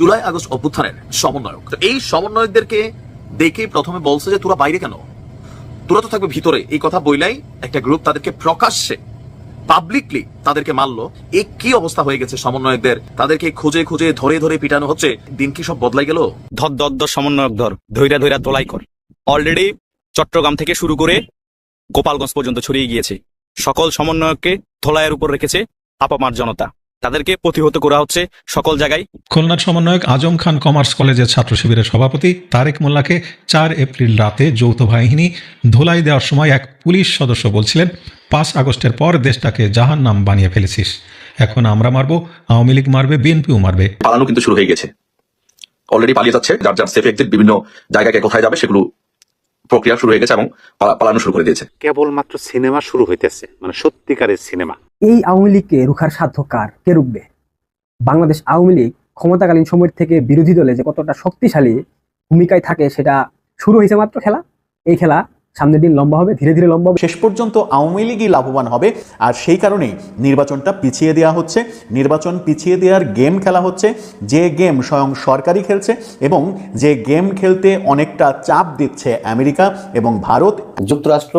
July, August অভ্যুত্থানের সমন্বয়ক। তো এই সমন্বয়কদেরকে দেখে প্রথমে বলছে যে, তোরা বাইরে কেন? তোরা তো থাকবে ভিতরে। এই কথা বইলাই একটা গ্রুপ তাদেরকে প্রকাশ্যে পাবলিকলি তাদেরকে মারলো। এই কি অবস্থা হয়ে গেছে সমন্বয়কদের? তাদেরকে খুঁজে খুঁজে ধরে ধরে পিটানো হচ্ছে। দিন কি সব বদলাই গেল? ধর ধর ধর সমন্বয়ক, ধর। ধৈরা ধৈরা তোলাই কর। অলরেডি চট্টগ্রাম থেকে শুরু করে গোপালগঞ্জ পর্যন্ত ছড়িয়ে গিয়েছে। সকল সমন্বয়ককে ধোলাইয়ের উপর রেখেছে আপামার জনতা। তাদেরকে প্রতিহত করা হচ্ছে সকল জায়গায়। খুলনার সমন্বয়ক আজম খান কমার্স কলেজের ছাত্র শিবিরের সভাপতি তারেক মোল্লাকে চার এপ্রিল রাতে যৌথ বাহিনী ধুলাই দেওয়ার সময় এক পুলিশ সদস্য বলছিলেন পাঁচ আগস্টের পর দেশটাকে জাহান নাম বানিয়ে ফেলেছিস। এখন আমরা মারবো আওয়ামী লীগ মারবে বিএনপিও মারবে। পালানো কিন্তু শুরু হয়ে গেছে। অলরেডি পালিয়ে যাচ্ছে যার যার সেফ এক্সিট বিভিন্ন জায়গায় কোথায় যাবে সেগুলো প্রক্রিয়া শুরু হয়ে গেছে এবং পালা- পালানো শুরু করে দিয়েছে। কেবলমাত্র সিনেমা শুরু হইতেছে মানে সত্যিকারের সিনেমা। এই আওয়ামী লীগকে রুখার সাধ্য কার? কে রুখবে? বাংলাদেশ আওয়ামী লীগ ক্ষমতাকালীন সময়ের থেকে বিরোধী দলে যে কতটা শক্তিশালী ভূমিকায় থাকে সেটা শুরু হয়েছে মাত্র খেলা? এই খেলা সামনের দিন লম্বা হবে ধীরে ধীরে লম্বা হবে। শেষ পর্যন্ত আওয়ামী লীগই লাভবান হবে আর সেই কারণেই নির্বাচনটা পিছিয়ে দেওয়া হচ্ছে। নির্বাচন পিছিয়ে দেওয়ার গেম খেলা হচ্ছে। যে গেম স্বয়ং সরকারই খেলছে এবং যে গেম খেলতে অনেকটা চাপ দিচ্ছে আমেরিকা এবং ভারত। যুক্তরাষ্ট্র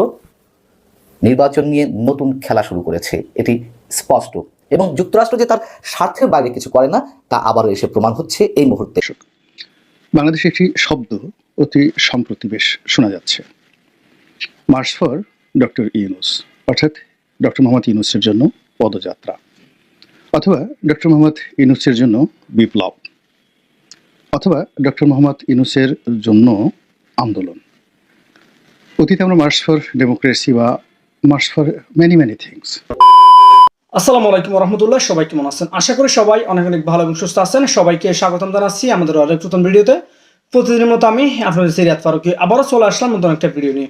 নির্বাচন নিয়ে নতুন খেলা শুরু করেছে এটি স্পষ্ট। এবং যুক্তরাষ্ট্র যে তার স্বার্থের বাইরে কিছু করে না তা আবারও এসে প্রমাণ হচ্ছে এই মুহূর্তে। বাংলাদেশে একটি শব্দ অতি সম্প্রতি বেশ শোনা যাচ্ছে। মার্চ ফর ডক্টর ইউনুস, অর্থাৎ ডক্টর মোহাম্মদ ইউনুসের জন্য পদযাত্রা, অথবা ডক্টর মোহাম্মদ ইউনুসের জন্য বিপ্লব, অথবা ডক্টর মোহাম্মদ ইউনুসের জন্য আন্দোলন। অতীতে আমরা মার্চ ফর ডেমোক্রেসি বা march for many many things আসসালামু আলাইকুম রহমতুল্লাহ সবাই কেমন আছেন? আশা করি সবাই অনেক অনেক ভালো এবং সুস্থ আছেন। সবাইকে স্বাগতম জানাচ্ছি আমাদের আরেক নতুন ভিডিওতে। প্রতিদিনের মতো আমি আপনাদের সিরিয়াত ফারুকি আবারও চলে আসলাম নতুন একটা ভিডিও নিয়ে।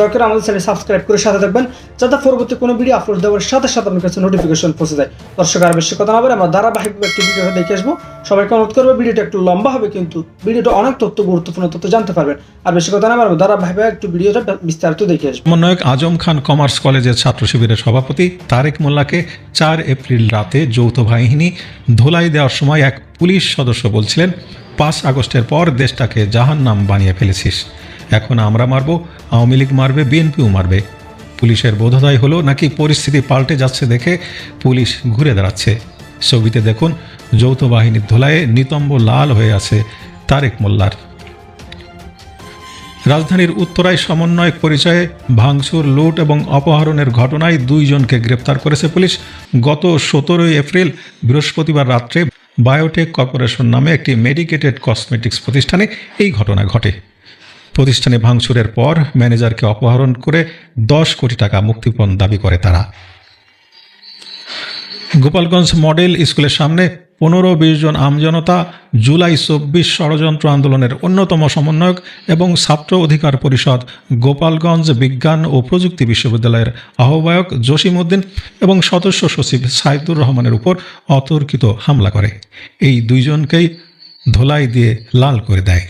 দরকার আমাদের চ্যানেল সাবস্ক্রাইব করে সাথে থাকবেন, যাতে পরবর্তী কোনো ভিডিও আপলোড দেওয়ার সাথে সাথে আপনার কাছে নোটিফিকেশন পৌঁছে যায়। দর্শক, আর বেশি কথা না বলে আমরা ধারাবাহিকভাবে একটি ভিডিওটা দেখে আসব। সবাইকে অনুরোধ করব ভিডিওটা একটু লম্বা হবে কিন্তু ভিডিওটা অনেক তথ্য, গুরুত্বপূর্ণ তথ্য জানতে পারবেন। আর বেশি কথা না বলে ধারাবাহিকভাবে একটু ভিডিওটা বিস্তারিত দেখে আসব। সমন্বয়ক আজম খান কমার্স কলেজের ছাত্র শিবিরের সভাপতি তারেক মোল্লাকে চার এপ্রিল রাতে যৌথ বাহিনী ধোলাই দেওয়ার সময় এক পুলিশ সদস্য বলছিলেন, পাঁচ আগস্টের পর দেশটাকে জাহান নাম বানিয়ে ফেলেছিস। এখন আমরা মারবো, আওয়ামী লীগ মারবে, বিএনপিও মারবে। পুলিশের বোধোদয় হলো নাকি পরিস্থিতি পাল্টে যাচ্ছে দেখে পুলিশ ঘুরে দাঁড়াচ্ছে। ছবিতে দেখুন, যৌথ বাহিনীর ধোলায়ে নিতম্ব লাল হয়ে আছে তারেক মোল্লার। রাজধানীর উত্তরায় সমন্বয়ক পরিচয়ে ভাঙচুর, লুট এবং অপহরণের ঘটনায় দুইজনকে গ্রেপ্তার করেছে পুলিশ। গত সতেরোই এপ্রিল, বৃহস্পতিবার রাত্রে বায়োটেক কর্পোরেশন নামে একটি মেডিকেটেড কসমেটিক্স প্রতিষ্ঠানে এই ঘটনা ঘটে। প্রতিষ্ঠানে ভাঙচুরের পর ম্যানেজারকে অপহরণ করে দশ কোটি টাকা মুক্তিপণ দাবি করে তারা। গোপালগঞ্জ মডেল স্কুলের সামনে পনেরো বিশ জন আমজনতা জুলাই চব্বিশ ষড়যন্ত্র আন্দোলনের অন্যতম সমন্বয়ক এবং ছাত্র অধিকার পরিষদ গোপালগঞ্জ বিজ্ঞান ও প্রযুক্তি বিশ্ববিদ্যালয়ের আহ্বায়ক জসিম উদ্দিন এবং সদস্য সচিব সাইদুর রহমানের উপর অতর্কিত হামলা করে। এই দুইজনকেই ধোলাই দিয়ে লাল করে দেয়।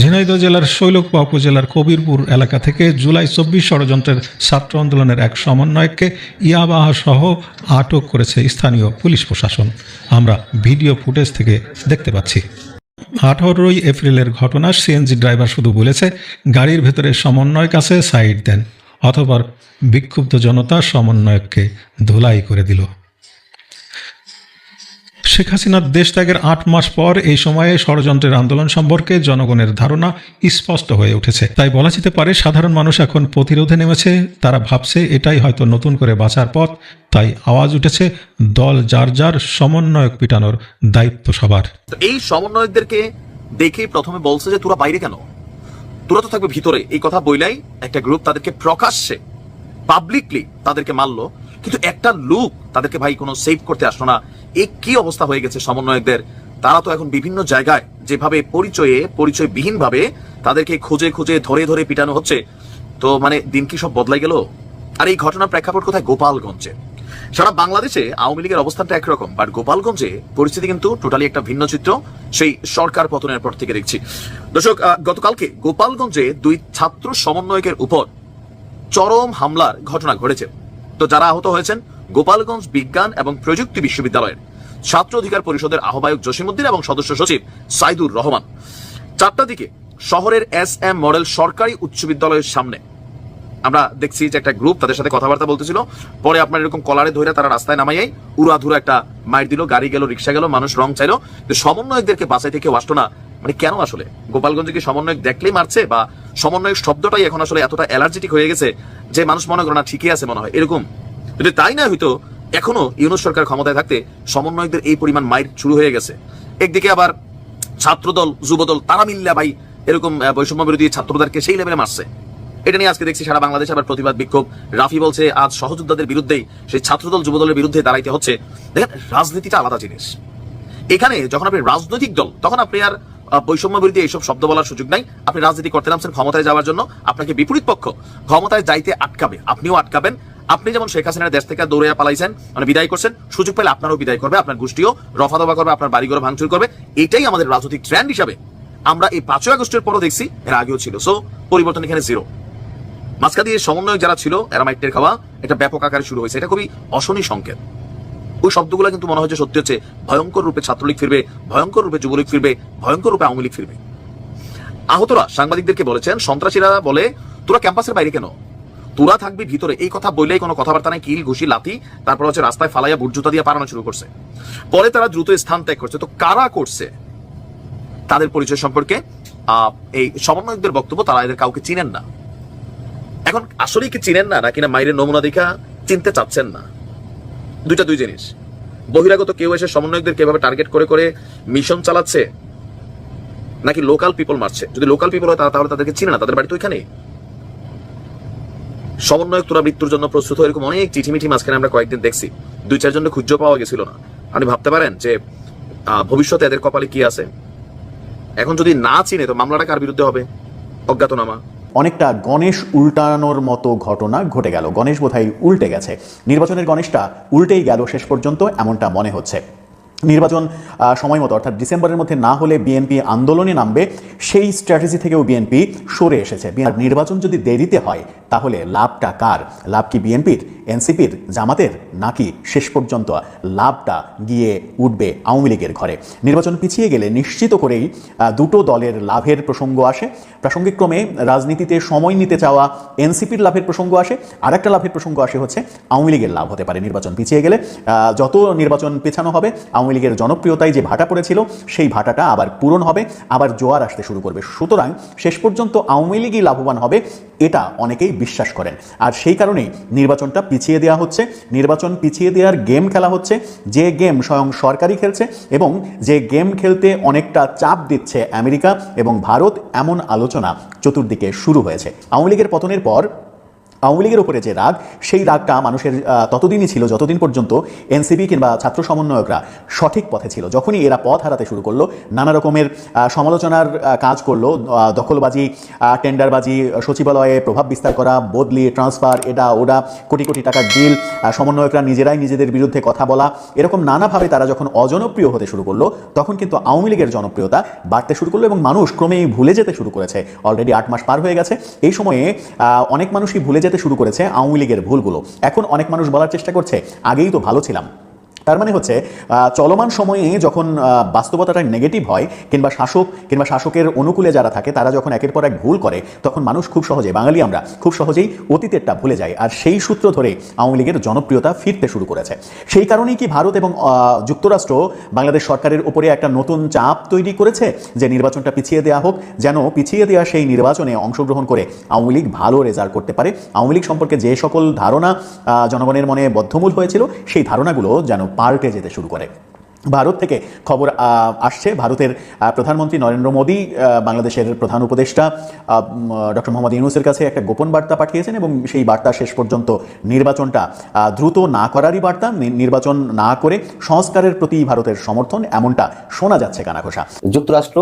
ঝিনাইদহ জেলার শৈলকুপা উপজেলার কবিরপুর এলাকা থেকে জুলাই চব্বিশ ষড়যন্ত্রের ছাত্র আন্দোলনের এক সমন্বয়ককে ইয়াবাহা সহ আটক করেছে স্থানীয় পুলিশ প্রশাসন। আমরা ভিডিও ফুটেজ থেকে দেখতে পাচ্ছি। আঠারোই এপ্রিলের ঘটনা সিএনজি ড্রাইভার শুধু বলেছে, গাড়ির ভেতরে সমন্বয়ক আছে, সাইড দেন। অথবা বিক্ষুব্ধ জনতা সমন্বয়ককে ধুলাই করে দিল। শেখ হাসিনার দেশ ত্যাগের আট মাস পর এই সময়ে ষড়যন্ত্রের আন্দোলন সম্পর্কে জনগণের ধারণা স্পষ্ট হয়ে উঠেছে। তাই বলা যেতে পারে, সাধারণ মানুষ এখন প্রতিরোধে নেমেছে, তারা ভাবছে এটাই হয়তো নতুন করে বাঁচার পথ, তাই আওয়াজ উঠেছে, দল যার যার সমন্বয়ক পিটানোর দায়িত্ব সবার। এই সমন্বয়কদেরকে দেখে প্রথমে বলছে যে, তোরা বাইরে কেন? তোরা তো থাকবে ভিতরে। এই কথা বইলাই একটা গ্রুপ তাদেরকে প্রকাশ্যে পাবলিকলি তাদেরকে মারলো, কিন্তু একটা লুক তাদেরকে, ভাই, কোনো সেভ করতে আসলো না। কি অবস্থা হয়ে গেছে সমন্বয়কদের? তারা তো এখন বিভিন্ন জায়গায় যেভাবে পরিচয়ে পরিচয়বিহীন ভাবে তাদেরকে খুঁজে খুঁজে ধরে ধরে পিটানো হচ্ছে। তো মানে দিন কি সব বদলাই গেল? আর এই ঘটনার প্রেক্ষাপট কোথায়? গোপালগঞ্জে। সারা বাংলাদেশে আওয়ামী লীগের অবস্থানটা একরকম বাট গোপালগঞ্জে পরিস্থিতি কিন্তু টোটালি একটা ভিন্ন চিত্র সেই সরকার পতনের পর থেকে দেখছি। দর্শক গতকালকে গোপালগঞ্জে দুই ছাত্র সমন্বয়কের উপর চরম হামলার ঘটনা ঘটেছে। তো যারা আহত হয়েছেন গোপালগঞ্জ বিজ্ঞান এবং প্রযুক্তি বিশ্ববিদ্যালয়ের ছাত্র অধিকার পরিষদের আহ্বায়ক জসিমুদ্দিন এবং সদস্য সচিব সাইদুর রহমান। চারটা দিকে শহরের এস এম মডেল সরকারি উচ্চ বিদ্যালয়ের সামনে। আমরা দেখছি যে একটা গ্রুপ তাদের সাথে কথাবার্তা বলতেছিল। পরে আপনার এরকম কলারে ধরে তারা রাস্তায় নামাইয়াই উড়াধুরা একটা মাইর দিল, গাড়ি গেল, রিক্সা গেল, মানুষ রং চাইলো। তো সমন্বয়কদেরকে বাসায় থেকে আসতো না। মানে কেন আসলে? গোপালগঞ্জে কি সমন্বয়ক দেখলেই মারছে বা সমন্বয়ক শব্দটাই এখন আসলে এতটা অ্যালার্জেটিক হয়ে গেছে যে মানুষ মনে করে না ঠিকই আছে মনে হয়। এরকম যদি তাই না হয়তো এখনও ইউনুস সরকার ক্ষমতায় থাকতে সমন্বয়কদের এই পরিমাণ মাইর শুরু হয়ে গেছে। একদিকে আবার ছাত্রদল, যুবদল, তারা মিল্লা ভাই এরকম বৈষম্য বিরোধী ছাত্রদেরকে সেই লেভেলে মারছে। এটা নিয়ে আজকে দেখছি সারা বাংলাদেশে আবার প্রতিবাদ বিক্ষোভ। রাফি বলছে, আজ সহযোদ্ধাদের বিরুদ্ধেই সেই ছাত্রদল, যুবদলের বিরুদ্ধে দাঁড়াইতে হচ্ছে দেখেন, রাজনীতিটা আলাদা জিনিস। এখানে যখন আপনি রাজনৈতিক দল, তখন আপনি আর বৈষম্য বিরোধী এইসব শব্দ বলার সুযোগ নাই। আপনি রাজনীতি করতে নামছেন ক্ষমতায় যাওয়ার জন্য। আপনাকে বিপরীত পক্ষ ক্ষমতায় যাইতে আটকাবে। আপনিও আটকাবেন। আপনি যেমন শেখ হাসিনার দেশ থেকে দৌড়ে পালাইছেন মানে বিদায় করছেন, সুযোগ পেলে আপনারও বিদায় করবে, আপনার গোষ্ঠীও রফা দফা করবে, আপনার বাড়িঘর ভাঙচুর করবে। এটাই আমাদের রাজনৈতিক ট্রেন্ড হিসাবে আমরা এই পাঁচই আগস্টের পরও দেখছি, এর আগেও ছিল। সো পরিবর্তন এখানে জিরো মাঝখা দিয়ে সমন্বয়ক যারা ছিল এরা মাইটের খাওয়া এটা ব্যাপক আকারে শুরু হয়েছে। এটা খুবই অশনি সংকেত। ওই শব্দগুলো কিন্তু মনে যে সত্যি হচ্ছে, ভয়ঙ্কর রূপে ছাত্রলীগ ফিরবে, ভয়ঙ্কর রূপে যুবলীগ ফিরবে, ভয়ঙ্কর রূপে আওয়ামী লীগ ফিরবে। আহতরা সাংবাদিকদেরকে বলেছেন, সন্ত্রাসীরা বলে, তোরা ক্যাম্পাসের বাইরে কেন? তোরা থাকবি ভিতরে। এই কথা বললেই কোনো কথাবার্তা নাই, কিল, ঘুষি, লাথি, তারপর হচ্ছে রাস্তায় ফালাইয়া বুট জুতা দিয়ে পারানো শুরু করছে। পরে তারা দ্রুত স্থান ত্যাগ করছে। তো কারা করছে? তাদের পরিচয় সম্পর্কে এই সমন্বয়কদের বক্তব্য তারা এদের কাউকে চিনেন না। এখন আসলেই কি চিনেন না, নাকি না মাইরের নমুনা দেখা চিনতে চাচ্ছেন না? দুইটা দুই জিনিস। বহিরাগত কেউ এসে সমন্বয়কদের কীভাবে টার্গেট করে করে মিশন চালাচ্ছে, নাকি লোকাল পিপল মারছে? যদি লোকাল পিপল হয়, তারা তাহলে তাদেরকে চিনে না? তাদের বাড়ি তো এখানে সমন্বয়ক তোরা মৃত্যুর জন্য প্রস্তুত এরকম অনেক চিঠিমিঠি মাঝখানে আমরা কয়েকদিন দেখছি। দুই চারজনের খুঁজে পাওয়া গেছিল না। আপনি ভাবতে পারেন যে ভবিষ্যতে এদের কপালে কি আছে? এখন যদি না চিনে, তো মামলাটা কার বিরুদ্ধে হবে? অজ্ঞাতনামা। অনেকটা গণেশ উল্টানোর মতো ঘটনা ঘটে গেল। গণেশ বোধহয় উল্টে গেছে। নির্বাচনের গণেশটা উল্টেই গেল শেষ পর্যন্ত, এমনটা মনে হচ্ছে। নির্বাচন সময় মতো, অর্থাৎ ডিসেম্বরের মধ্যে না হলে বিএনপি আন্দোলনে নামবে, সেই স্ট্র্যাটেজি থেকেও বিএনপি সরে এসেছে। নির্বাচন যদি দেরিতে হয় তাহলে লাভটা কার? লাভ কি বিএনপির, এনসিপির, জামাতের, নাকি শেষ পর্যন্ত লাভটা গিয়ে উঠবে আওয়ামী লীগের ঘরে? নির্বাচন পিছিয়ে গেলে নিশ্চিত করেই দুটো দলের লাভের প্রসঙ্গ আসে। প্রাসঙ্গিক ক্রমে রাজনীতিতে সময় নিতে চাওয়া এনসিপির লাভের প্রসঙ্গ আসে। আর একটা লাভের প্রসঙ্গ আসে হচ্ছে, আওয়ামী লীগের লাভ হতে পারে নির্বাচন পিছিয়ে গেলে। যত নির্বাচন পেছানো হবে, আওয়ামী লীগের জনপ্রিয়তায় যে ভাটা পড়েছিল, সেই ভাটাটা আবার পূরণ হবে, আবার জোয়ার আসতে শুরু করবে। সুতরাং শেষ পর্যন্ত আওয়ামী লীগই লাভবান হবে এটা অনেকেই বিশ্বাস করেন। আর সেই কারণেই নির্বাচনটা পিছিয়ে দেওয়া হচ্ছে। নির্বাচন পিছিয়ে দেওয়ার গেম খেলা হচ্ছে। যে গেম স্বয়ং সরকারি খেলছে এবং যে গেম খেলতে অনেকটা চাপ দিচ্ছে আমেরিকা এবং ভারত, এমন আলোচনা চতুর্দিকে শুরু হয়েছে। আওয়ামী লীগের পতনের পর আওয়ামী লীগের উপরে যে রাগ, সেই রাগটা মানুষের ততদিনই ছিল, যতদিন পর্যন্ত এনসিপি কিংবা ছাত্র সমন্বয়করা সঠিক পথে ছিল। যখনই এরা পথ হারাতে শুরু করল, নানা রকমের সমালোচনার কাজ করল দখলবাজি টেন্ডারবাজি সচিবালয়ে প্রভাব বিস্তার করা, বদলি ট্রান্সফার এটা, ওটা, কোটি কোটি টাকার ডিল সমন্বয়করা নিজেরাই নিজেদের বিরুদ্ধে কথা বলা, এরকম নানাভাবে তারা যখন অজনপ্রিয় হতে শুরু করল, তখন কিন্তু আওয়ামী লীগের জনপ্রিয়তা বাড়তে শুরু করল এবং মানুষ ক্রমেই ভুলে যেতে শুরু করেছে। অলরেডি আট মাস পার হয়ে গেছে। এই সময়ে অনেক মানুষই ভুলে যেতে শুরু করেছে আওয়ামী লীগের ভুলগুলো। এখন অনেক মানুষ বলার চেষ্টা করছে, আগেই তো ভালো ছিলাম। তার মানে হচ্ছে চলমান সময়ে যখন বাস্তবতাটা নেগেটিভ হয়, কিংবা শাসক, কিংবা শাসকের অনুকূলে যারা থাকে, তারা যখন একের পর এক ভুল করে, তখন মানুষ খুব সহজে, বাঙালি আমরা, খুব সহজেই অতীতেরটা ভুলে যায় আর সেই সূত্র ধরে আওয়ামী লীগের জনপ্রিয়তা ফিরতে শুরু করেছে। সেই কারণেই কি ভারত এবং যুক্তরাষ্ট্র বাংলাদেশ সরকারের উপরে একটা নতুন চাপ তৈরি করেছে, যে নির্বাচনটা পিছিয়ে দেওয়া হোক, যেন পিছিয়ে দেওয়া সেই নির্বাচনে অংশগ্রহণ করে আওয়ামী লীগ ভালো রেজাল্ট করতে পারে। আওয়ামী লীগ সম্পর্কে যে সকল ধারণা জনগণের মনে বদ্ধমূল হয়েছিল, সেই ধারণাগুলো যেন পাল্টে যেতে শুরু করে। ভারত থেকে খবর আসছে ভারতের প্রধানমন্ত্রী নরেন্দ্র মোদী বাংলাদেশের প্রধান উপদেষ্টা ডক্টর মোহাম্মদ ইউনুসের কাছে একটা গোপন বার্তা পাঠিয়েছেন এবং সেই বার্তা শেষ পর্যন্ত নির্বাচনটা দ্রুত না করারই বার্তা নির্বাচন না করে সংস্কারের প্রতি ভারতের সমর্থন এমনটা শোনা যাচ্ছে কানাঘোষা। যুক্তরাষ্ট্র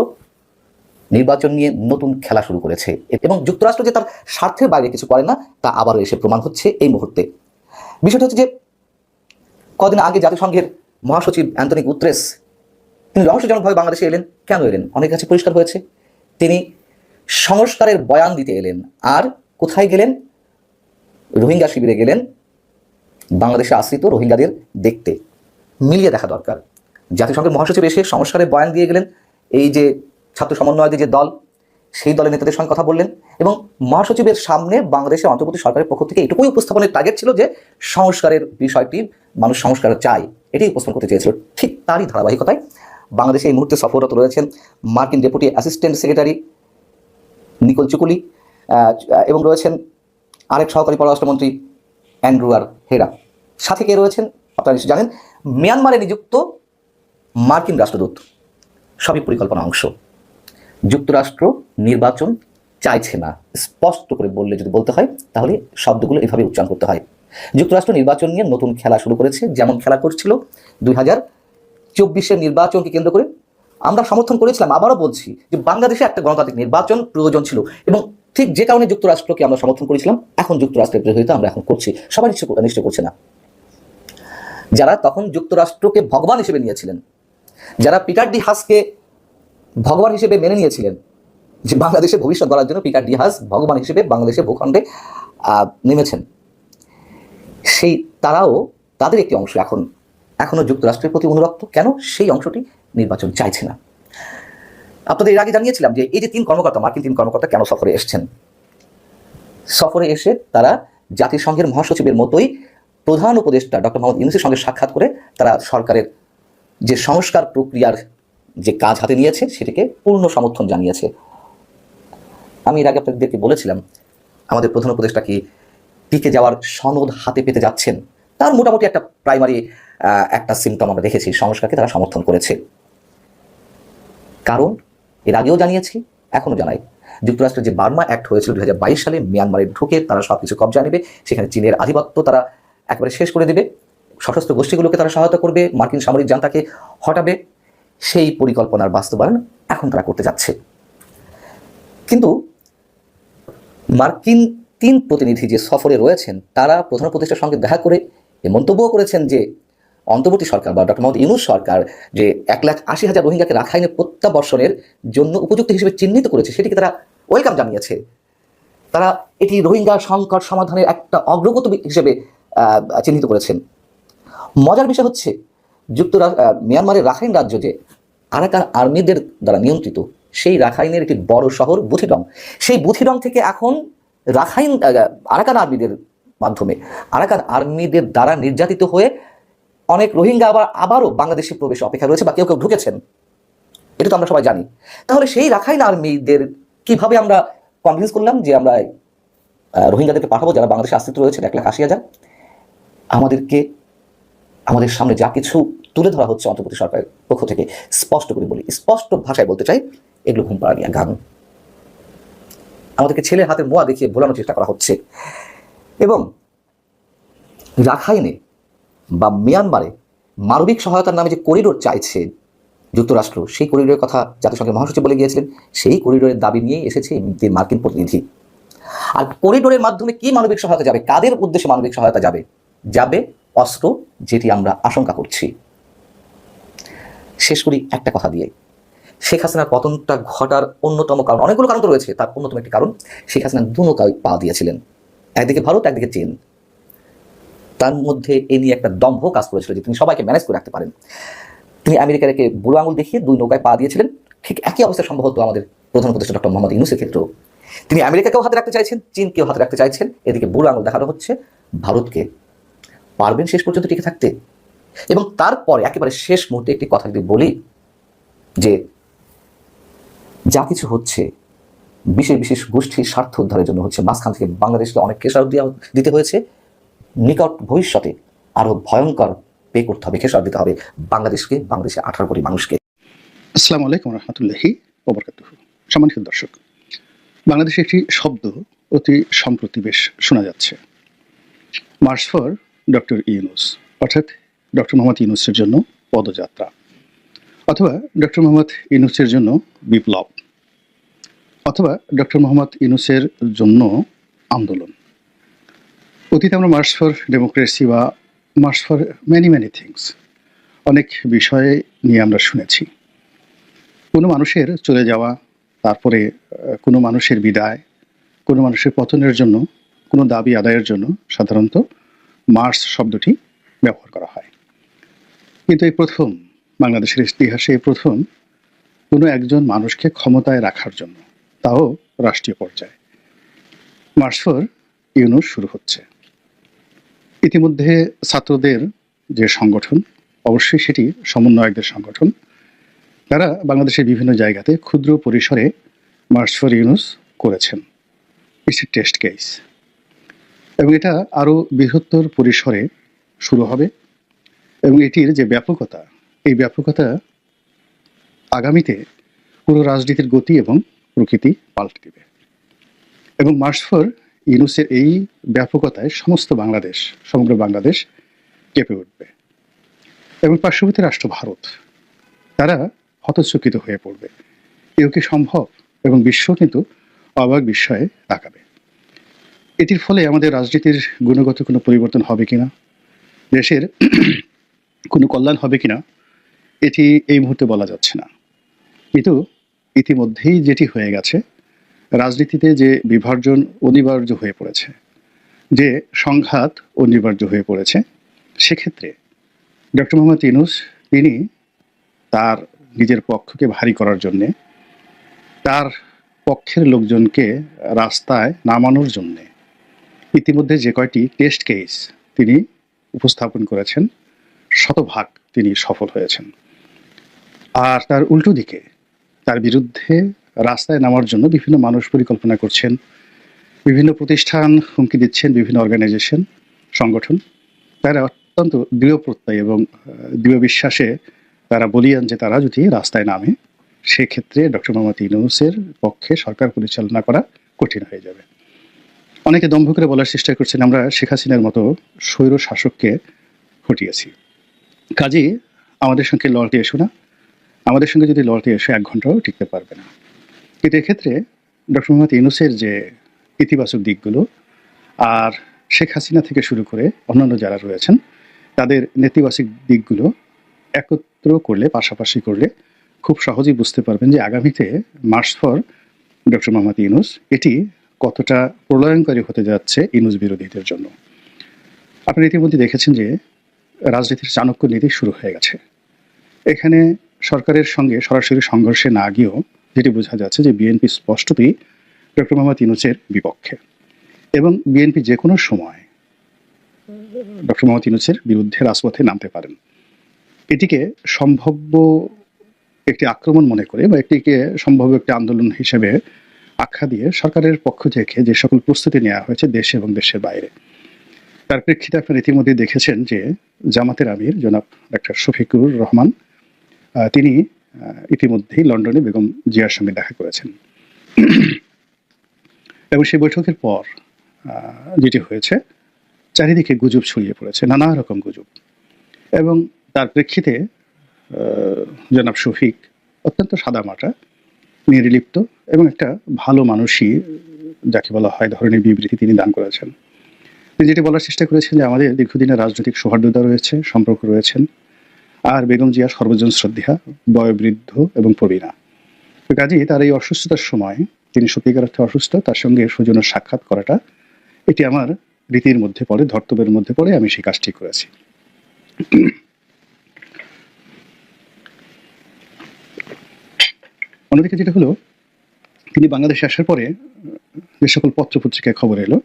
নির্বাচন নিয়ে নতুন খেলা শুরু করেছে। এবং যুক্তরাষ্ট্র যে তার স্বার্থের বাইরে কিছু করে না, তা আবারও এসে প্রমাণ হচ্ছে এই মুহূর্তে। বিষয়টা হচ্ছে যে কদিন আগে জাতিসংঘের মহাসচিব অ্যান্টনি গুত্রেস তিনি রহস্যজনকভাবে বাংলাদেশে এলেন। কেন এলেন? অনেক কাছে পরিষ্কার হয়েছে। তিনি সংস্কারের বয়ান দিতে এলেন। আর কোথায় গেলেন? রোহিঙ্গা শিবিরে গেলেন। বাংলাদেশে আশ্রিত রোহিঙ্গাদের দেখতে। মিলিয়ে দেখা দরকার। জাতিসংঘের মহাসচিব এসে সংস্কারের বয়ান দিয়ে গেলেন। এই যে ছাত্র সমন্বয়দের যে দল সেই দলের নেতাদের সঙ্গে কথা বললেন এবং মহাসচিবের সামনে বাংলাদেশের অন্তর্বর্তী সরকারের পক্ষ থেকে এটুকুই উপস্থাপনের টার্গেট ছিল যে সংস্কারের বিষয়টি মানুষ সংস্কার চায়। এটাই উপস্থাপন করতে চেয়েছিল। ঠিক তারই ধারাবাহিকতায় বাংলাদেশে এই মুহূর্তে সফররত রয়েছেন মার্কিন ডেপুটি অ্যাসিস্ট্যান্ট সেক্রেটারি নিকোল চুকুলি এবং রয়েছেন আরেক সহকারী পররাষ্ট্রমন্ত্রী অ্যান্ড্রু আর হেরা। সাথে কে রয়েছেন? আপনারা নিশ্চয়ই জানেন, মিয়ানমারে নিযুক্ত মার্কিন রাষ্ট্রদূত। সবই পরিকল্পনা অংশ। যুক্তরাষ্ট্র নির্বাচন চাইছে না। স্পষ্ট করে বললে যদি বলতে হয়, তাহলে শব্দগুলো এভাবে উচ্চারণ করতে হয়। যুক্তরাষ্ট্র নির্বাচন নিয়ে নতুন খেলা শুরু করেছে, যেমন খেলা করছিল দুই হাজার চব্বিশের নির্বাচনকে কেন্দ্র করে। আমরা সমর্থন করেছিলাম, আবারও বলছি যে বাংলাদেশে একটা গণতান্ত্রিক নির্বাচন প্রয়োজন ছিল এবং ঠিক যে কারণে যুক্তরাষ্ট্রকে আমরা সমর্থন করেছিলাম, এখন যুক্তরাষ্ট্রের বিরোধিতা আমরা এখন করছি, সবাই নিশ্চয় নিশ্চয় করছে না। যারা তখন যুক্তরাষ্ট্রকে ভগবান হিসেবে নিয়েছিলেন, যারা পিটার ডি হাসকে ভগবান হিসেবে মেনে নিয়েছিলেন যে বাংলাদেশের ভবিষ্যৎ গড়ার জন্য পিটার ডি হাস ভগবান হিসেবে বাংলাদেশের ভূখণ্ডে নেমেছেন। সেই তারাও তাদের একটি অংশ এখন এখনও যুক্তরাষ্ট্রের প্রতি অনুরক্ত। কেন? সেই অংশটি নির্বাচন চাইছে না। আপনাদের এর আগে জানিয়েছিলাম যে এই যে তিন কর্মকর্তা, মার্কিন তিন কর্মকর্তা কেন সফরে এসছেন? সফরে এসে তারা জাতিসংঘের মহাসচিবের মতোই প্রধান উপদেষ্টা ডক্টর মোহাম্মদ ইউনুসের সঙ্গে সাক্ষাৎ করে তারা সরকারের যে সংস্কার প্রক্রিয়ার যে কাজ হাতে নিয়েছে সেটিকে পূর্ণ সমর্থন জানিয়েছে। আমি এর আগে আপনাদেরকে বলেছিলাম, আমাদের প্রধান উপদেষ্টা কি টিকে যাওয়ার সনদ হাতে পেতে যাচ্ছেন? তার মোটামুটি একটা প্রাইমারি একটা সিমটম আমরা দেখেছি, সংস্কারকে তারা সমর্থন করেছে। কারণ এর আগেও জানিয়েছি এখনও জানাই। যুক্তরাষ্ট্রের যে বার্মা অ্যাক্ট হয়েছিল দু হাজার বাইশ সালে, মিয়ানমারে ঢুকে তারা সব কিছু কবজা নেবে। সেখানে চীনের আধিপত্য তারা একেবারে শেষ করে দেবে। সশস্ত্র গোষ্ঠীগুলোকে তারা সহায়তা করবে। মার্কিন সামরিক জান্তাকে হটাবে। সেই পরিকল্পনার বাস্তবায়ন এখন তারা করতে যাচ্ছে। কিন্তু মার্কিন তিন প্রতিনিধি যে সফরে রয়েছেন, তারা প্রধান উপদেষ্টার সঙ্গে দেখা করে এ মন্তব্যও করেছেন যে অন্তর্বর্তী সরকার বা ডক্টর মোহাম্মদ ইউনুস সরকার যে এক লাখ আশি হাজার রোহিঙ্গাকে রাখাইনে প্রত্যাবর্ষণের জন্য উপযুক্ত হিসেবে চিহ্নিত করেছে, সেটিকে তারা ওয়েলকাম জানিয়েছে। তারা এটি রোহিঙ্গা সংকট সমাধানের একটা অগ্রগতি হিসেবে চিহ্নিত করেছেন। মজার বিষয় হচ্ছে যুক্তরাষ্ট্র মিয়ানমারের রাখাইন রাজ্য যে আরাকান আর্মিদের দ্বারা নিয়ন্ত্রিত, সেই রাখাইনের একটি বড় শহর বুথিডং। সেই বুথিডং থেকে এখন রাখাইন আরাকান আর্মিদের মাধ্যমে, আরাকান আর্মিদের দ্বারা নির্যাতিত হয়ে অনেক রোহিঙ্গা আবার, আবারও বাংলাদেশে প্রবেশ অপেক্ষা রয়েছে বা কেউ কেউ ঢুকেছেন। এটা তো আমরা সবাই জানি। তাহলে সেই রাখাইন আর্মিদের কীভাবে আমরা কনভিন্স করলাম যে আমরা রোহিঙ্গাদেরকে পাঠাবো যারা বাংলাদেশে আশ্রিত রয়েছে এক লাখ আশি হাজার। আমাদেরকে আমাদের সামনে যা কিছু তুলে ধরা হচ্ছে অন্তর্বর্তী সরকারের পক্ষ থেকে স্পষ্ট করে বলি, স্পষ্ট ভাষায় বলতে চাই, এগুলো ঘুম পাড়া নিয়ে গান। আমাদেরকে ছেলের হাতে মোয়া দেখিয়ে ভোলানোর চেষ্টা করা হচ্ছে। এবং রাখাইনে বা মিয়ানমারে মানবিক সহায়তার নামে যে করিডোর চাইছে যুক্তরাষ্ট্র, সেই করিডোরের কথা জাতিসংঘের মহাসচিব বলে গিয়েছিলেন, সেই করিডোরের দাবি নিয়েই এসেছে মার্কিন প্রতিনিধি। আর করিডোরের মাধ্যমে কি মানবিক সহায়তা যাবে, কাদের উদ্দেশ্যে মানবিক সহায়তা যাবে? যাবে অস্ত্র যেটি আমরা আশঙ্কা করছি। শেষ করি একটা কথা দিয়ে। শেখ হাসিনার পতনটা ঘটার অন্যতম কারণ, অনেকগুলো কারণ তো রয়েছে, তার অন্যতম একটি কারণ, শেখ হাসিনা দু নৌকায় পা দিয়েছিলেন। একদিকে ভারত, একদিকে চীন। তার মধ্যে এ নিয়ে একটা দম্ভ কাজ করেছিল যে তিনি সবাইকে ম্যানেজ করে রাখতে পারেন। তিনি আমেরিকাকে বুড়ো আঙুল দেখিয়ে দুই নৌকায় পা দিয়েছিলেন। ঠিক একই অবস্থা সম্ভব হতো আমাদের প্রধান উপদেষ্টা ডক্টর মোহাম্মদ ইউনুসের ক্ষেত্রেও। তিনি আমেরিকাকেও হাতে রাখতে চাইছেন, চীনকেও হাতে রাখতে চাইছেন। এদিকে বুড়ো আঙুল দেখানো হচ্ছে ভারতকে পারবেন শেষ পর্যন্ত টিকে থাকতে। এবং তারপরে একেবারে শেষ মুহূর্তে একটি কথা যদি বলি, যে যা কিছু হচ্ছে, বিশেষ বিশেষ গোষ্ঠীর স্বার্থ উদ্ধারের জন্য হচ্ছে মাঝখান থেকে বাংলাদেশকে অনেক খেসারত দেওয়া দিতে হয়েছে। নিকট ভবিষ্যতে আরও ভয়ঙ্কর পে করতে হবে, খেসারত দিতে হবে বাংলাদেশকে, বাংলাদেশের আঠারো কোটি মানুষকে। আসসালামু আলাইকুম রহমতুল্লাহি সম্মানিত দর্শক, বাংলাদেশে একটি শব্দ অতি সম্প্রতি বেশ শোনা যাচ্ছে। মার্চ ফর ডক্টর ইউনুস, অর্থাৎ ডক্টর মোহাম্মদ ইউনুসের জন্য পদযাত্রা, অথবা ডক্টর মোহাম্মদ ইউনুসের জন্য বিপ্লব, অথবা ডক্টর মোহাম্মদ ইউনুসের জন্য আন্দোলন। অতীতে আমরা মার্চ ফর ডেমোক্রেসি বা march for many many things অনেক বিষয়ে নিয়ে আমরা শুনেছি। কোনো মানুষের চলে যাওয়া, তারপরে কোনো মানুষের বিদায়, কোনো মানুষের পতনের জন্য, কোনো দাবি আদায়ের জন্য সাধারণত মার্চ শব্দটি ব্যবহার করা হয়। কিন্তু এই প্রথম, বাংলাদেশের ইতিহাসে প্রথম কোনো একজন মানুষকে ক্ষমতায় রাখার জন্য, তাও রাষ্ট্রীয় পর্যায়ে। মার্চ ফর ইউনুস শুরু হচ্ছে। ইতিমধ্যে ছাত্রদের যে সংগঠন, অবশ্যই সেটি সমন্বয়কদের সংগঠন, তারা বাংলাদেশের বিভিন্ন জায়গাতে ক্ষুদ্র পরিসরে মার্চ ফর ইউনুস করেছেন। ইটস এ টেস্ট কেস এবং এটা আরও বৃহত্তর পরিসরে শুরু হবে। এবং এটির যে ব্যাপকতা, এই ব্যাপকতা আগামীতে পুরো রাজনীতির গতি এবং প্রকৃতি পাল্টে দিবে। এবং মার্চ ফর ইউনুসের এই ব্যাপকতায় সমস্ত বাংলাদেশ, সমগ্র বাংলাদেশ কেঁপে উঠবে। এবং পার্শ্ববর্তী রাষ্ট্র ভারত, তারা হতচকিত হয়ে পড়বে। এও কি সম্ভব? এবং বিশ্ব কিন্তু অবাক বিস্ময়ে তাকাবে। এটির ফলে আমাদের রাজনীতির গুণগত কোনো পরিবর্তন হবে কিনা, দেশের কোনো কল্যাণ হবে কিনা, এটি এই মুহূর্তে বলা যাচ্ছে না। কিন্তু ইতিমধ্যেই যেটি হয়ে গেছে, রাজনীতিতে যে বিভাজন অনিবার্য হয়ে পড়েছে, যে সংঘাত অনিবার্য হয়ে পড়েছে, সেক্ষেত্রে ডক্টর মোহাম্মদ ইনুস তিনি তার নিজের পক্ষকে ভারী করার জন্যে, তার পক্ষের লোকজনকে রাস্তায় নামানোর জন্যে ইতিমধ্যে যে কয়টি টেস্ট কেস তিনি উপস্থাপন করেছেন, শতভাগ তিনি সফল হয়েছেন। আর তার উল্টো দিকে তার বিরুদ্ধে রাস্তায় নামার জন্য বিভিন্ন মানুষ পরিকল্পনা করছেন, বিভিন্ন প্রতিষ্ঠান হুমকি দিচ্ছেন, বিভিন্ন অর্গানাইজেশন সংগঠন। তারা অত্যন্ত দৃঢ় প্রত্যয় এবং দৃঢ় বিশ্বাসে তারা বলিয়ান যে তারা যদি রাস্তায় নামে, সেক্ষেত্রে ডক্টর মোহাম্মদ ইউনুসের পক্ষে সরকার পরিচালনা করা কঠিন হয়ে যাবে। অনেকে দম্ভ করে বলার চেষ্টা করছেন, আমরা শেখ হাসিনার মতো স্বৈর শাসককে হটিয়েছি কাজেই আমাদের সঙ্গে লড়তে এসো না। আমাদের সঙ্গে যদি লড়তে এসে এক ঘন্টাও টিকতে পারবে না। কিন্তু এক্ষেত্রে ডক্টর মোহাম্মদ ইউনুসের যে ইতিবাচক দিকগুলো আর শেখ হাসিনা থেকে শুরু করে অন্যান্য যারা রয়েছেন, তাদের নেতিবাচক দিকগুলো একত্র করলে, পাশাপাশি করলে খুব সহজেই বুঝতে পারবেন যে আগামীতে march for doctor Muhammad Yunus এটি কতটা প্রলয়ঙ্কারী হতে যাচ্ছে ইনুজ বিরোধীদের জন্য। আপনারা ইতিমধ্যে দেখেছেন যে রাজনীতির চাণক্য নীতি শুরু হয়ে গেছে। এখানে সরকারের সঙ্গে সরাসরি সংঘর্ষে না গিয়েও যেটি বোঝা যাচ্ছে যে বিএনপি স্পষ্টতই ডক্টর মোহাম্মদ ইউনুসের বিপক্ষে এবং বিএনপি যে কোনো সময় ডক্টর মোহাম্মদ ইউনুসের বিরুদ্ধে রাজপথে নামতে পারেন। এটিকে সম্ভাব্য একটি আক্রমণ মনে করে বা একটিকে সম্ভাব্য একটি আন্দোলন হিসেবে আখ্যা দিয়ে সরকারের পক্ষ থেকে যে সকল প্রস্তুতি নেওয়া হয়েছে দেশে এবং দেশের বাইরে। তার প্রেক্ষিতে আপনারা ইতিমধ্যে দেখেছেন যে জামাতের আমির জনাব ডাক্তার শফিকুর রহমান তিনি ইতিমধ্যেই লন্ডনে বেগম জিয়ার সঙ্গে দেখা করেছেন। এবং সেই বৈঠকের পর যেটি হয়েছে, চারিদিকে গুজব ছড়িয়ে পড়েছে, নানা রকম গুজব। এবং তার প্রেক্ষিতে জনাব শফিক অত্যন্ত সাদামাটা নির্লিপ্ত এবং একটা ভালো মানুষই যাকে বলা হয় ধরনের বিবৃতি তিনি দান করেছেন। তিনি যেটি বলার চেষ্টা করেছেন যে আমাদের দীর্ঘদিনের রাজনৈতিক সৌহার্দ্যতা রয়েছে, সম্পর্ক রয়েছেন। আর বেগম জিয়া সর্বজন শ্রদ্ধা, বয়োবৃদ্ধ এবং প্রবীণা। কাজেই তার এই অসুস্থতার সময় তিনি সত্যিকার অর্থে অসুস্থ, তার সঙ্গে সুজন সাক্ষাৎ করাটা এটি আমার রীতির মধ্যে পড়ে, ধর্তব্যের মধ্যে পড়ে আমি সেই কাজটি করেছি। অন্যদিকে যেটা হলো, তিনি বাংলাদেশে আসার পরে, যে সকল পত্র পত্রিকায় খবর এলো,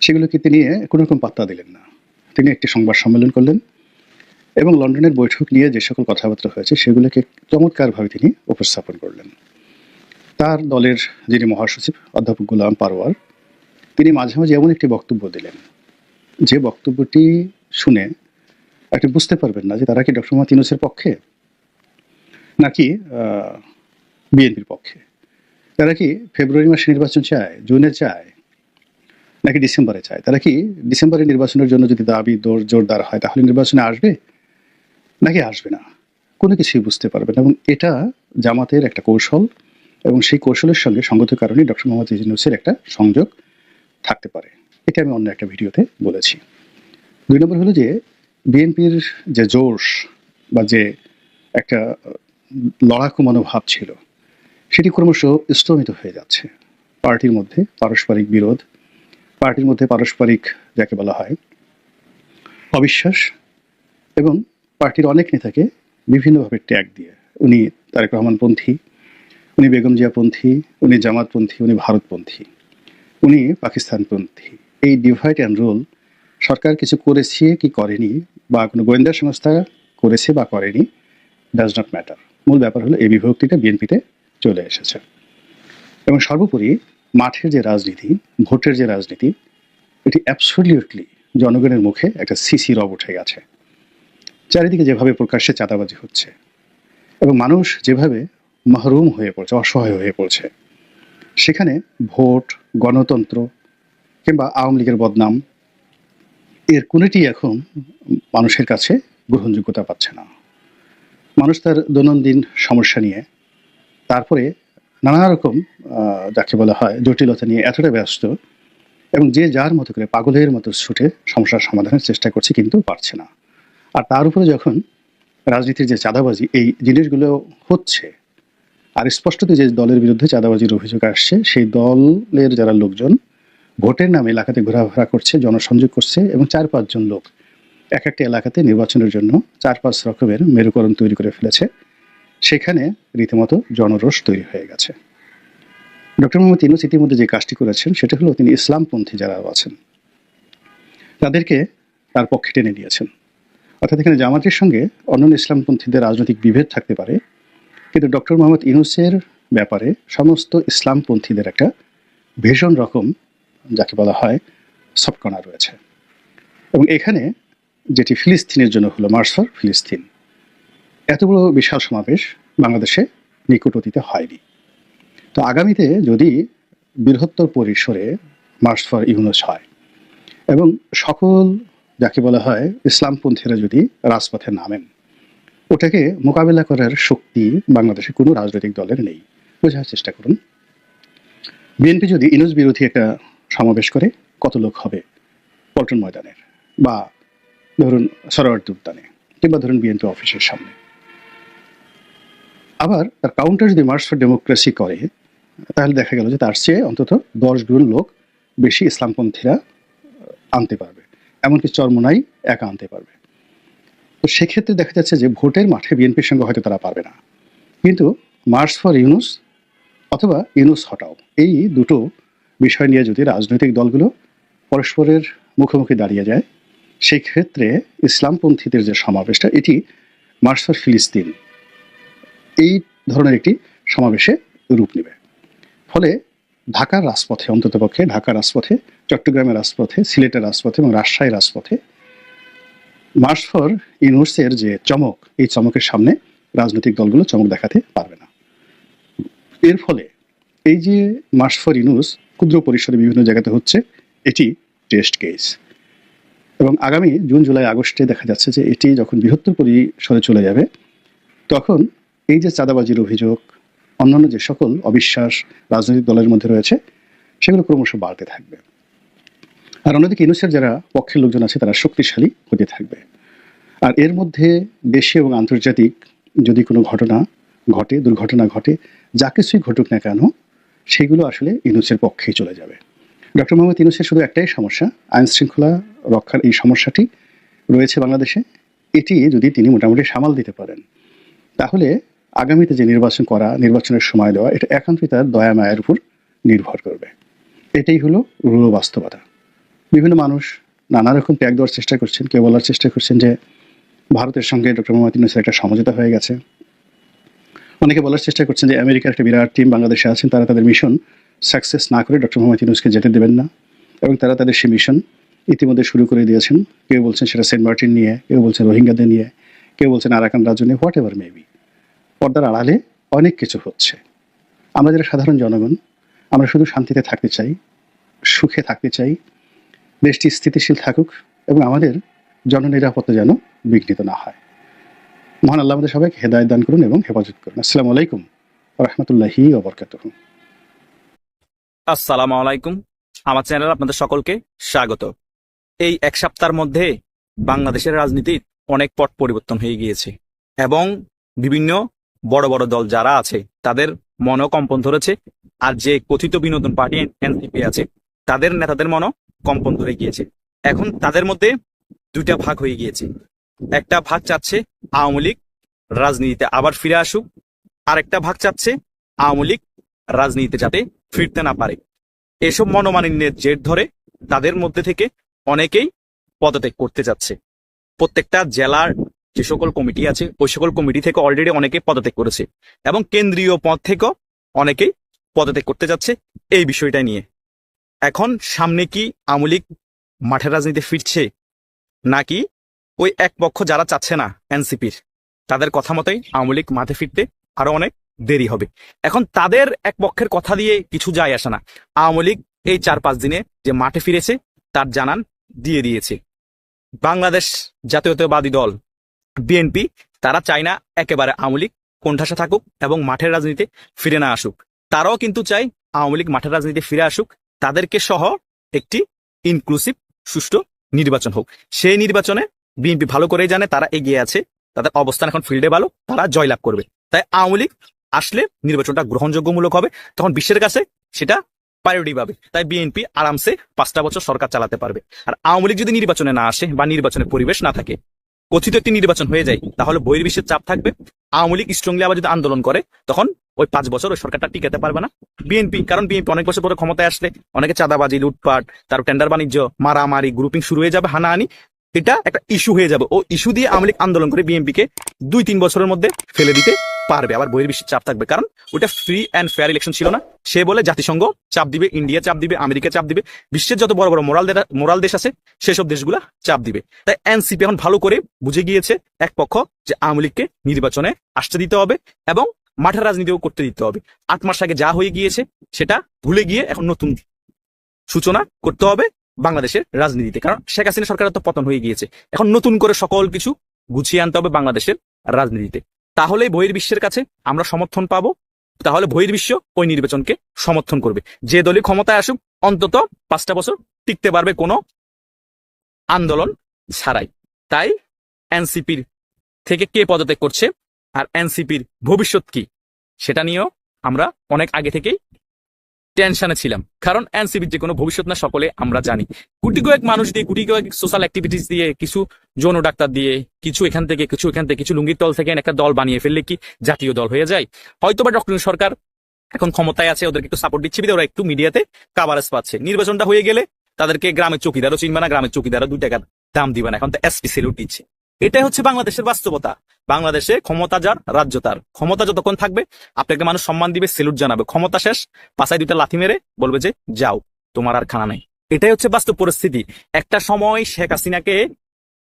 সেগুলোকে তিনি কোনো রকম পাত্তা দিলেন না। তিনি একটি সংবাদ সম্মেলন করলেন এবং লন্ডনের বৈঠক নিয়ে যে সকল কথাবার্তা হয়েছে, সেগুলোকে চমৎকারভাবে তিনি উপস্থাপন করলেন। তার দলের যিনি মহাসচিব, অধ্যাপক গুলাম পারওয়ার তিনি মাঝে মাঝে এমন একটি বক্তব্য দিলেন। যে বক্তব্যটি শুনে আপনি বুঝতে পারবেন না যে তারা কি ডক্টর ইউনুসের পক্ষে? নাকি বিএনপির পক্ষে। তারা কি ফেব্রুয়ারি মাসে নির্বাচন চায়, জুনে চায়, নাকি ডিসেম্বরে চায়? তারা কি ডিসেম্বরে নির্বাচনের জন্য যদি দাবি দৌড় জোরদার হয়, তাহলে নির্বাচনে আসবে? নাকি আসবে না? কোনো কিছুই বুঝতে পারবে না। এবং এটা জামাতের একটা কৌশল এবং সেই কৌশলের সঙ্গে সঙ্গত কারণে ডক্টর মোহাম্মদ ইউনুসের একটা সংযোগ থাকতে পারে। এটা আমি অন্য একটা ভিডিওতে বলেছি। দুই নম্বর হলো যে, বিএনপির যে জোশ বা যে একটা লড়াকু মনোভাব ছিল সেটি ক্রমশ স্তমিত হয়ে যাচ্ছে। পার্টির মধ্যে পারস্পরিক বিরোধ, পার্টির মধ্যে পারস্পরিক যাকে বলা হয় অবিশ্বাস এবং পার্টির অনেক নেতাকে বিভিন্নভাবে ট্যাগ দিয়ে। উনি তারেক রহমানপন্থী, উনি বেগম জিয়াপন্থী, উনি জামাতপন্থী, উনি ভারতপন্থী, উনি পাকিস্তানপন্থী। এই ডিভাইড অ্যান্ড রোল সরকার কিছু করেছে কি করেনি বা কোনো গোয়েন্দা সংস্থা করেছে বা করেনি ডাজ নট ম্যাটার মূল ব্যাপার হলো এই বিভক্তিটা বিএনপিতে চলে এসেছে। এবং সর্বোপরি মাঠের যে রাজনীতি, ভোটের যে রাজনীতি, এটি অ্যাবসলিউটলি জনগণের মুখে একটা সিসি রব উঠে গেছে। চারিদিকে যেভাবে প্রকাশ্যে চাঁদাবাজি হচ্ছে এবং মানুষ যেভাবে মাহরুম হয়ে পড়ছে, অসহায় হয়ে পড়ছে, সেখানে ভোট, গণতন্ত্র কিংবা আওয়ামী লীগের বদনাম, এর কোনোটি এখন মানুষের কাছে গ্রহণযোগ্যতা পাচ্ছে না। মানুষ তার দৈনন্দিন সমস্যা নিয়ে তারপরে নানা রকম যাকে বলা হয় জটিলতা নিয়ে এতটা ব্যস্ত এবং যে যার মতো করে পাগলের মতো ছুটে সমস্যার সমাধানের চেষ্টা করছে কিন্তু পারছে না। আর তার উপরে যখন রাজনীতির যে চাঁদাবাজি, এই জিনিসগুলো হচ্ছে, আর স্পষ্টত যে দলের বিরুদ্ধে চাঁদাবাজির অভিযোগ আসছে, সেই দলের যারা লোকজন ভোটের নামে এলাকাতে ঘোরাফেরা করছে, জনসংযোগ করছে এবং চার পাঁচজন লোক এক একটা এলাকাতে নির্বাচনের জন্য চার পাঁচ রকমের মেরুকরণ তৈরি করে ফেলেছে। সেখানে রীতিমতো জনরোষ তৈরি হয়ে গেছে। ডক্টর মোহাম্মদ ইনুস ইতিমধ্যে যে কাজটি করেছেন, সেটা হলো তিনি ইসলামপন্থী যারা আছেন, তাদেরকে তার পক্ষে টেনে নিয়েছেন। অর্থাৎ এখানে জামাতের সঙ্গে অন্যান্য ইসলামপন্থীদের রাজনৈতিক বিভেদ থাকতে পারে, কিন্তু ডক্টর মোহাম্মদ ইনুসের ব্যাপারে সমস্ত ইসলামপন্থীদের একটা ভীষণ রকম, যাকে বলা হয় সবকণা রয়েছে। এবং এখানে যেটি ফিলিস্তিনের জন্য হলো মার্চ ফর ফিলিস্তিন এত বড় বিশাল সমাবেশ বাংলাদেশে নিকট অতীতে হয়নি। তো আগামীতে যদি বৃহত্তর পরিসরে মার্চ ফর ইউনুস হয় এবং সকল যাকে বলা হয় ইসলামপন্থীরা যদি রাজপথে নামেন, ওটাকে মোকাবেলা করার শক্তি বাংলাদেশে কোনো রাজনৈতিক দলের নেই। বোঝার চেষ্টা করুন। বিএনপি যদি ইনুস বিরোধী একটা সমাবেশ করে, কত লোক হবে? পল্টন ময়দানের বা ধরুন সরোয়ার্দী উদ্যানে কিংবা ধরুন বিএনপি অফিসের সামনে। আবার তার কাউন্টার যদি মার্চ ফর ডেমোক্রেসি করে, তাহলে দেখা গেল যে তার চেয়ে অন্তত দশ গুণ লোক বেশি ইসলামপন্থীরা আনতে পারবে। এমনকি চরমোনাই একা আনতে পারবে। তো সেক্ষেত্রে দেখা যাচ্ছে যে ভোটের মাঠে বিএনপির সঙ্গে হয়তো তারা পারবে না। কিন্তু মার্চ ফর ইউনুস অথবা ইউনুস হটাও, এই দুটো বিষয় নিয়ে যদি রাজনৈতিক দলগুলো পরস্পরের মুখোমুখি দাঁড়িয়ে যায়, সেক্ষেত্রে ইসলামপন্থীদের যে সমাবেশটা, এটি মার্চ ফর ফিলিস্তিন এই ধরনের একটি সমাবেশে রূপ নেবে। ফলে ঢাকার রাজপথে, অন্ততপক্ষে ঢাকার রাজপথে, চট্টগ্রামের রাজপথে, সিলেটের রাজপথে এবং রাজশাহীর রাজপথে মার্চ ফর ইউনুসের যে চমক, এই চমকের সামনে রাজনৈতিক দলগুলো চমক দেখাতে পারবে না। এর ফলে এই যে মার্চ ফর ইউনুস ক্ষুদ্র পরিসরে বিভিন্ন জায়গাতে হচ্ছে, এটি টেস্ট কেস এবং আগামী জুন, জুলাই, আগস্টে দেখা যাচ্ছে যে এটি যখন বৃহত্তর পরিসরে চলে যাবে, তখন এই যে চাঁদাবাজির অভিযোগ, অন্যান্য যে সকল অবিশ্বাস রাজনৈতিক দলের মধ্যে রয়েছে, সেগুলো ক্রমশ বাড়তে থাকবে। আর অন্যদিকে ইউনুসের যারা পক্ষের লোকজন আছে, তারা শক্তিশালী হতে থাকবে। আর এর মধ্যে দেশে এবং আন্তর্জাতিক যদি কোনো ঘটনা ঘটে, দুর্ঘটনা ঘটে, যা কিছুই ঘটুক না কেন, সেগুলো আসলে ইউনুসের পক্ষেই চলে যাবে। ডক্টর মোহাম্মদ ইউনুসের শুধু একটাই সমস্যা, আইন শৃঙ্খলা রক্ষার এই সমস্যাটি রয়েছে বাংলাদেশে। এটি যদি তিনি মোটামুটি সামাল দিতে পারেন, তাহলে আগামীতে যে নির্বাচন করা, নির্বাচনের সময় দেওয়া, এটা একান্তই তার দয়া, মায়ের উপর নির্ভর করবে। এটাই হলো রূঢ় বাস্তবতা। বিভিন্ন মানুষ নানা রকম ত্যাগ দেওয়ার চেষ্টা করছেন। কেউ বলার চেষ্টা করছেন যে, ভারতের সঙ্গে ডক্টর মোহাম্মদ ইউনুসের একটা সমঝোতা হয়ে গেছে। অনেকে বলার চেষ্টা করছেন যে, আমেরিকার একটা বিরাট টিম বাংলাদেশে আছেন, তারা তাদের মিশন সাকসেস না করে ডক্টর মোহাম্মদ ইউনুসকে যেতে দেবেন না। এবং তারা তাদের সেই মিশন ইতিমধ্যে শুরু করে দিয়েছেন। কেউ বলছেন সেটা সেন্ট মার্টিন নিয়ে, কেউ বলছেন রোহিঙ্গাদের নিয়ে, কেউ বলছেন আরাকান রাজ্য নিয়ে হোয়াট এভার মেবি পর্দার আড়ালে অনেক কিছু হচ্ছে। আমরা যারা সাধারণ জনগণ, আমরা শুধু শান্তিতে থাকতে চাই, সুখে থাকতে চাই, দেশটি স্থিতিশীল থাকুক এবং আমাদের জননিরাপত্তা যেন বিঘ্নিত না হয়। মহান আল্লাহ আমাদের সবাইকে হেদায়ত দান করুন এবং হেফাজত করুন। আসসালামু আলাইকুম রহমতুল্লাহি ওবরকাতুহ আসসালামু আলাইকুম। আমার চ্যানেল আপনাদের সকলকে স্বাগত। এই এক সপ্তাহের মধ্যে বাংলাদেশের রাজনীতি অনেক পট পরিবর্তন হয়ে গিয়েছে এবং বিভিন্ন বড় বড় দল যারা আছে, তাদের মনও কম্পন ধরেছে আর যে কথিত বিনোদন পার্টি এনসিপি আছে, তাদের নেতাদের মনও কম্পন ধরে গিয়েছে। এখন তাদের মধ্যে দুইটা ভাগ হয়ে গিয়েছে। একটা ভাগ চাচ্ছে আওয়ামী লীগ রাজনীতিতে আবার ফিরে আসুক আর একটা ভাগ চাচ্ছে আওয়ামী লীগ রাজনীতিতে যাতে ফিরতে না পারে। এসব মনোমালিন্যের জের ধরে তাদের মধ্যে থেকে অনেকেই পদত্যাগ করতে যাচ্ছে। প্রত্যেকটা জেলার যে সকল কমিটি আছে, ওই সকল কমিটি থেকে অলরেডি অনেকে পদত্যাগ করেছে এবং কেন্দ্রীয় পদ থেকেও অনেকেই পদত্যাগ করতে যাচ্ছে এই বিষয়টা নিয়ে। এখন সামনে কি আওয়ামী লীগ মাঠের রাজনীতি ফিরছে নাকি ওই এক পক্ষ যারা চাচ্ছে না এনসিপির, তাদের কথা মতোই আওয়ামী লীগ মাঠে ফিরতে আরও অনেক দেরি হবে। এখন তাদের এক পক্ষের কথা দিয়ে কিছু যায় আসে না। আওয়ামী লীগ এই চার পাঁচ দিনে যে মাঠে ফিরেছে, তার জানান দিয়ে দিয়েছে। বাংলাদেশ জাতীয়তাবাদী দল বিএনপি, তারা চায় না একেবারে আওয়ামী লীগ কোণঠাসা থাকুক এবং মাঠের রাজনীতিতে ফিরে না আসুক। তারাও কিন্তু চায় আওয়ামী লীগ মাঠের রাজনীতিতে ফিরে আসুক। তাদেরকে সহ একটি ইনক্লুসিভ সুষ্ঠু নির্বাচন হোক। সেই নির্বাচনে বিএনপি ভালো করেই জানে, তারা এগিয়ে আছে। তাদের অবস্থান এখন ফিল্ডে ভালো, তারা জয়লাভ করবে। তাই আওয়ামী লীগ আসলে নির্বাচনটা গ্রহণযোগ্যমূলক হবে, তখন বিশ্বের কাছে সেটা প্রায়োরিটি পাবে। তাই বিএনপি আরামসে পাঁচটা বছর সরকার চালাতে পারবে। আর আওয়ামী লীগ যদি নির্বাচনে না আসে বা নির্বাচনের পরিবেশ না থাকে কথিত একটি নির্বাচন হয়ে যায়, তাহলে বহির্বিশ্বের চাপ থাকবে। আওয়ামী লীগ স্ট্রংলি আবার যদি আন্দোলন করে, তখন ওই পাঁচ বছর ওই সরকারটা টিকাতে পারবে না। বিএনপি কারণ বিএনপি অনেক বছর পরে ক্ষমতায় আসলে, অনেকে চাঁদাবাজি, লুটপাট তার টেন্ডার বাণিজ্য, মারামারি গ্রুপিং শুরু হয়ে যাবে, হানাহানি। এটা একটা ইস্যু হয়ে যাবে। ও ইস্যু দিয়ে আওয়ামী লীগ আন্দোলন করে বিএনপিকে দুই তিন বছরের মধ্যে ফেলে দিতে পারবে, আবার বহির্বিশ্বের চাপ থাকবে। কারণ ওটা ফ্রি অ্যান্ড ফেয়ার ইলেকশন ছিল না। সে বলে জাতিসংঘ চাপ দিবে ইন্ডিয়া চাপ দিবে আমেরিকা চাপ দিবে। বিশ্বের যত বড় বড় মোরাল মোরাল দেশ আছে, সেসব দেশগুলা চাপ দিবে। তাই এনসিপি এখন ভালো করে বুঝে গিয়েছে এক পক্ষ যে আওয়ামী লীগকে নির্বাচনে আসতে দিতে হবে এবং মাঠের রাজনীতিও করতে দিতে হবে। আট মাস আগে যা হয়ে গিয়েছে, সেটা ভুলে গিয়ে এখন নতুন সূচনা করতে হবে বাংলাদেশের রাজনীতিতে। কারণ শেখ হাসিনা সরকারের তো পতন হয়ে গিয়েছে। এখন নতুন করে সকল কিছু গুছিয়ে আনতে হবে বাংলাদেশের রাজনীতিতে। তাহলে বহির্বিশ্বের কাছে আমরা সমর্থন পাব। তাহলে বহির্বিশ্ব ওই নির্বাচনকে সমর্থন করবে। যে দলই ক্ষমতায় আসুক, অন্তত পাঁচটা বছর টিকতে পারবে কোনো আন্দোলন ছাড়াই। তাই এনসিপির থেকে কে পদত্যাগ করছে আর এনসিপির ভবিষ্যৎ কি, সেটা নিয়েও আমরা অনেক আগে থেকেই টেনশনে ছিলাম। কারণ এনসিপির যে কোনো ভবিষ্যৎ না সকলে আমরা জানি। কোটি কয়েক মানুষ দিয়ে, কোটি কয়েক সোশ্যাল অ্যাক্টিভিটিস দিয়ে, কিছু যৌন ডাক্তার দিয়ে, কিছু এখান থেকে, কিছু এখান থেকে, কিছু লুঙ্গির দল থেকে একটা দল বানিয়ে ফেললে কি জাতীয় দল হয়ে যায়? হয়তোবা ডক্টর সরকার এখন ক্ষমতায় আছে, ওদেরকে একটু সাপোর্ট দিচ্ছে, ওরা একটু মিডিয়াতে কাভারেজ পাচ্ছে। নির্বাচনটা হয়ে গেলে তাদেরকে গ্রামের চৌকিদারও চিনবে না, গ্রামের চৌকিদারও দুই টাকা দাম দিবে না। এখন তো এসপি সেলুট দিচ্ছে। এটাই হচ্ছে বাংলাদেশের বাস্তবতা। বাংলাদেশে ক্ষমতা যার, রাজ্য তার। ক্ষমতা যতক্ষণ থাকবে, আপনাকে মানুষ সম্মান দিবে সেলুট জানাবে। ক্ষমতা শেষ পাশায় দুইটা লাথি মেরে বলবে যে, যাও, তোমার আর খানা নাই। এটাই হচ্ছে বাস্তব পরিস্থিতি। একটা সময় শেখ হাসিনাকে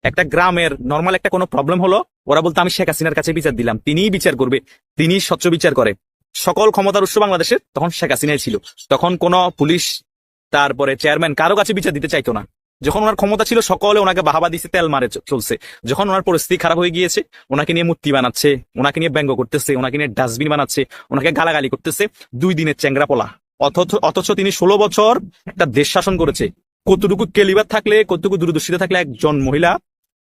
একটা গ্রামের নর্মাল একটা কোনো প্রবলেম হলো, ওরা বলতো, আমি শেখ হাসিনার কাছে বিচার দিলাম। তিনিই বিচার করবে, তিনিই স্বচ্ছ বিচার করে। সকল ক্ষমতার উৎস বাংলাদেশের তখন শেখ হাসিনাই ছিল। তখন কোনো পুলিশ, তারপরে চেয়ারম্যান কারও কাছে বিচার দিতে চাইতো না। যখন ওনার ক্ষমতা ছিল, সকলে ওনাকে বাহাবা দিছে, তেল মারে চলছে। যখন ওনার পরিস্থিতি খারাপ হয়ে গিয়েছে, ওনাকে নিয়ে মূর্তি বানাচ্ছে, ওনাকে নিয়ে ব্যঙ্গ করতেছে, ওনাকে নিয়ে ডাস্টবিন বানাচ্ছে, ওনাকে গালাগালি করতেছে, দুই দিনের চেংরা পোলা। অথচ তিনি ষোলো বছর একটা দেশ শাসন করেছে। কতটুকু কেলিবার থাকলে, কতটুকু দূরদর্শিতা থাকলে একজন মহিলা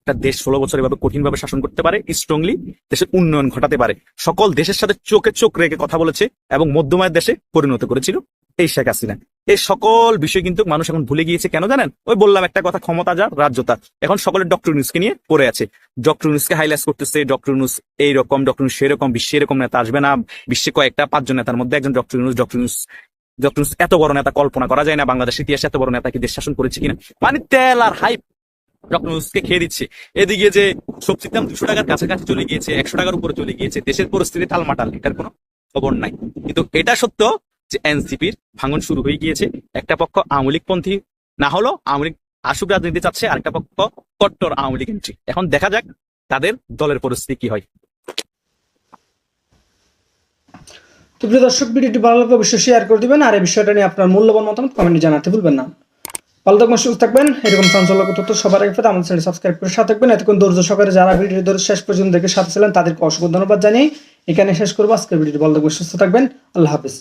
একটা দেশ ষোলো বছর এভাবে কঠিনভাবে শাসন করতে পারে স্ট্রংলি দেশের উন্নয়ন ঘটাতে পারে। সকল দেশের সাথে চোখে চোখ রেখে কথা বলেছে এবং মধ্যমায়ের দেশে পরিণত করেছিল এই শেখ হাসিনা। এই সকল বিষয় কিন্তু মানুষ এখন ভুলে গিয়েছে। কেন জানেন? ওই বললাম একটা কথা, ক্ষমতা যার, রাজ্য তার। এখন সকলের ডক্টর নিউজকে নিয়ে পড়ে আছে। ডক্টর নিউজকে হাইলাইট করতেছে, ডক্টর নিউজ এইরকম, ডক্টর নিউজ সেরকম, বিশ্বে এরকম নেতা আসবে না। বিশ্বে কয়েকটা, পাঁচজন নেতার মধ্যে একজন doctor news doctor news doctor news এত বড় নেতা কল্পনা করা যায় না। বাংলাদেশের ইতিহাসে এত বড় নেতা কি দেশ শাসন করেছে কিনা? মানে তেল আর হাইপ ডক্টর নিউজকে খেয়ে দিচ্ছে। এদিকে যে সবজির দাম দুশো টাকার কাছাকাছি চলে গিয়েছে, একশো টাকার উপরে চলে গিয়েছে, দেশের পরিস্থিতি টালমাটাল, এটার কোনো খবর নাই। কিন্তু এটা সত্য যে এনসিপির ভাঙন শুরু হয়ে গিয়েছে। একটা পক্ষ আওয়ামী লীগপন্থী, না হলো আওয়ামী লীগ আসুক রাজনীতি চাচ্ছে, আরেকটা পক্ষ কট্টর আওয়ামী লীগ এন্ট্রি এখন দেখা যাক তাদের দলের পরিস্থিতি কি হয়। তো প্রিয় দর্শক, ভিডিওটি ভালো লাগলে অবশ্যই শেয়ার করে দিবেন, আর এই বিষয়টা নিয়ে আপনার মূল্যবান মতামত কমেন্টে জানাতে ভুলবেন না। ভালো থাকবেন, সুস্থ থাকবেন, এরকম চাঞ্চল্যক তথ্য সবার আগে পেতে আমাদের চ্যানেল সাবস্ক্রাইব করে সাথে থাকবেন। এতক্ষণ ধৈর্য সহকারে যারা ভিডিও ধরে শেষ পর্যন্ত দেখে সাথে ছিলেন, তাদেরকে অসংখ্য ধন্যবাদ জানিয়ে এখানে শেষ করব। আজকের ভিডিওটি ভালো থাকবেন, সুস্থ থাকবেন, আল্লাহ হাফিজ।